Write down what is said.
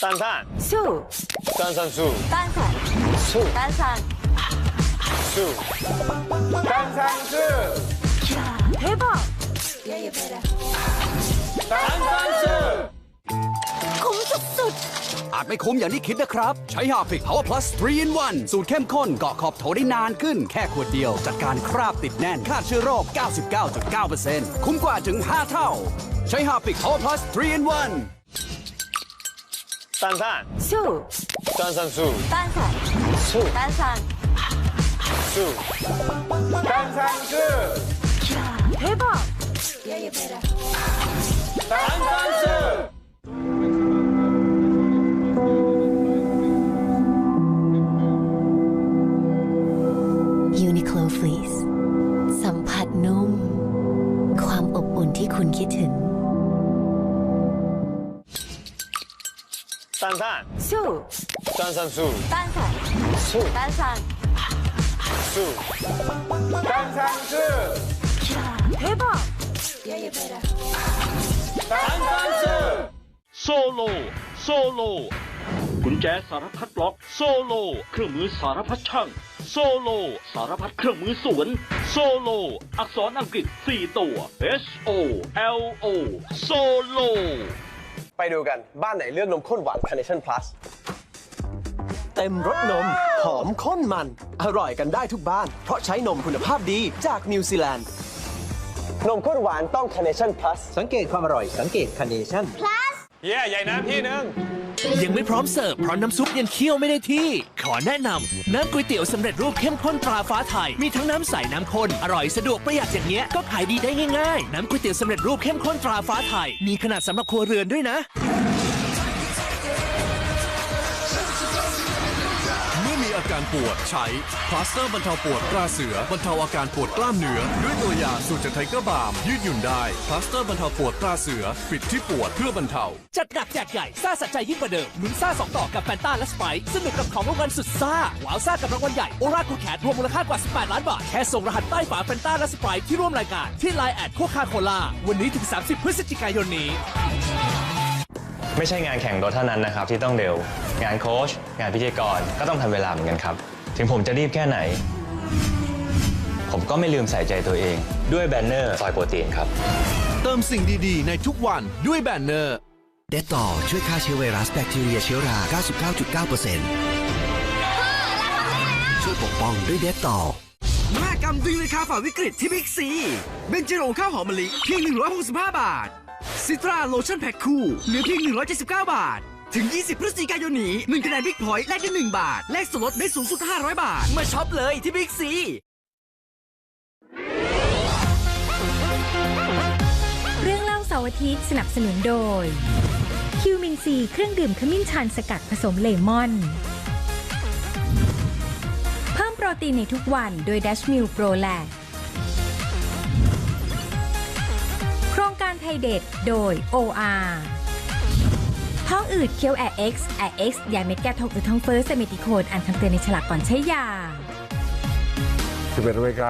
딴산 수 딴산수 딴산 수 딴산 수 딴산수 야 대박 야얘 봐라 딴산수 공 속속 อาจไม่คุ้มอย่างที่คิดนะครับ ใช้ฮาฟิก Power Plus 3 in 1 สูตรเข้มข้นเกาะขอบโถได้นานขึ้น แค่ขวดเดียว จัดการคราบติดแน่นฆ่าเชื้อโรค 99.9%คุ้มกว่าถึง 5 เท่า ใช้ฮาฟิก Power Plus 3 in 1 딴산 수 딴산수 딴산 수 딴산 수 딴산수 야 대박 야 얘 봐라 딴산수 Uniqlo Fleece สัมผัสนุ่ม ความอบอุ่นที่คุณคิดถึง 딴산 수 딴산수 딴산 수 딴산 수 딴산수 대박 야얘 봐라 딴산수 솔로 솔로 กุญแจสารพัดล็อกโซโล เครื่องมือสารพัดช่าง โซโล สารพัดเครื่องมือสวน โซโล อักษรอังกฤษ 4 ตัว S O L O โซโล ไปดูกันบ้านไหนเลือกนมข้นหวาน Carnation Plus เต็มรสนม หอมข้นมัน อร่อยกันได้ทุกบ้าน เพราะใช้นมคุณภาพดีจากนิวซีแลนด์ นมข้นหวานต้อง Carnation Plus สังเกตความอร่อย สังเกตคาเนชั่น เย่ใหญ่น้ำพี่หนึง ยังไม่พร้อมเสิร์ฟเพราะน้ำซุปยังเคี่ยวไม่ได้ที่ ขอแนะนำน้ำก๋วยเตี๋ยวสำเร็จรูปเข้มข้นตราฟ้าไทย มีทั้งน้ำใสน้ำข้นอร่อยสะดวกประหยัดอย่างเงี้ยก็ขายดีได้ง่ายๆ น้ำก๋วยเตี๋ยวสำเร็จรูปเข้มข้นตราฟ้าไทย มีขนาดสำหรับครัวเรือนด้วยนะ ปวด ใช้พลาสเตอร์บรรเทาปวดตราเสือบรรเทาอาการปวดกล้ามเนื้อ ด้วยตัวยาสูตรจากไทเกอร์บาม ยืดหยุ่นได้พลาสเตอร์บรรเทาปวดตราเสือ ปิดที่ปวดเพื่อบรรเทา จัดหนักแจกใหญ่ซ่าสะใจยิ่งกว่าเดิมลุ้นซ่าสองต่อกับแฟนต้าและสไปซ์สนุกกับของรางวัลสุดซ่าว้าวซ่ากับรางวัลใหญ่โอราคูแคทรวมมูลค่ากว่า 18 ล้านบาทแค่ส่งรหัสใต้ฝาแฟนต้าและสไปซ์ที่ร่วมรายการที่ไลน์แอดโคคาโคล่าวันนี้ถึง 30 พฤศจิกายนนี้ ไม่ใช่งานแข่งรถเท่านั้นนะครับที่ต้องเร็ว งานโค้ชงานพิธีกรก็ต้องทำเวลาเหมือนกันครับ ถึงผมจะรีบแค่ไหน ผมก็ไม่ลืมใส่ใจตัวเอง ด้วยแบนเนอร์ซอยโปรตีนครับ เติมสิ่งดีๆ ในทุกวันด้วยแบนเนอร์เดตต่อช่วยฆ่าเชื้อไวรัสแบคทีเรียเชื้อรา 99.9%ช่วยปกป้องด้วยเดตต่อมหากรรมดึงราคาฝ่าวิกฤตที่บิ๊กซี เบนจรงข้าวหอมมะลิเพียง 165 บาท ซิตราโลชั่นแพ็คคู่เหลือเพียง 179 บาท ถึง 20 พฤศจิกายนนี้ 1คะแนนบิ๊กพอยต์แลกได้1บาท แลกส่วนลดได้สูงสุด 500 บาท มาช็อปเลยที่บิ๊กซีเรื่องเล่าเสาร์อาทิตย์สนับสนุนโดย คิวมินซีเครื่องดื่มขมิ้นชันสกัดผสมเลมอน เพิ่มโปรตีนในทุกวันโดยดัชมิล ไทยเด็ด โดย OR ท้องอืดเคี้ยวแอร์เอ็กซ์แอร์เอ็กซ์ยาเม็ดแก้ท้องอืดท้องเฟ้อเซมิติโคนอ่านคำเตือนในฉลากก่อนใช้ยา 11นาฬิกา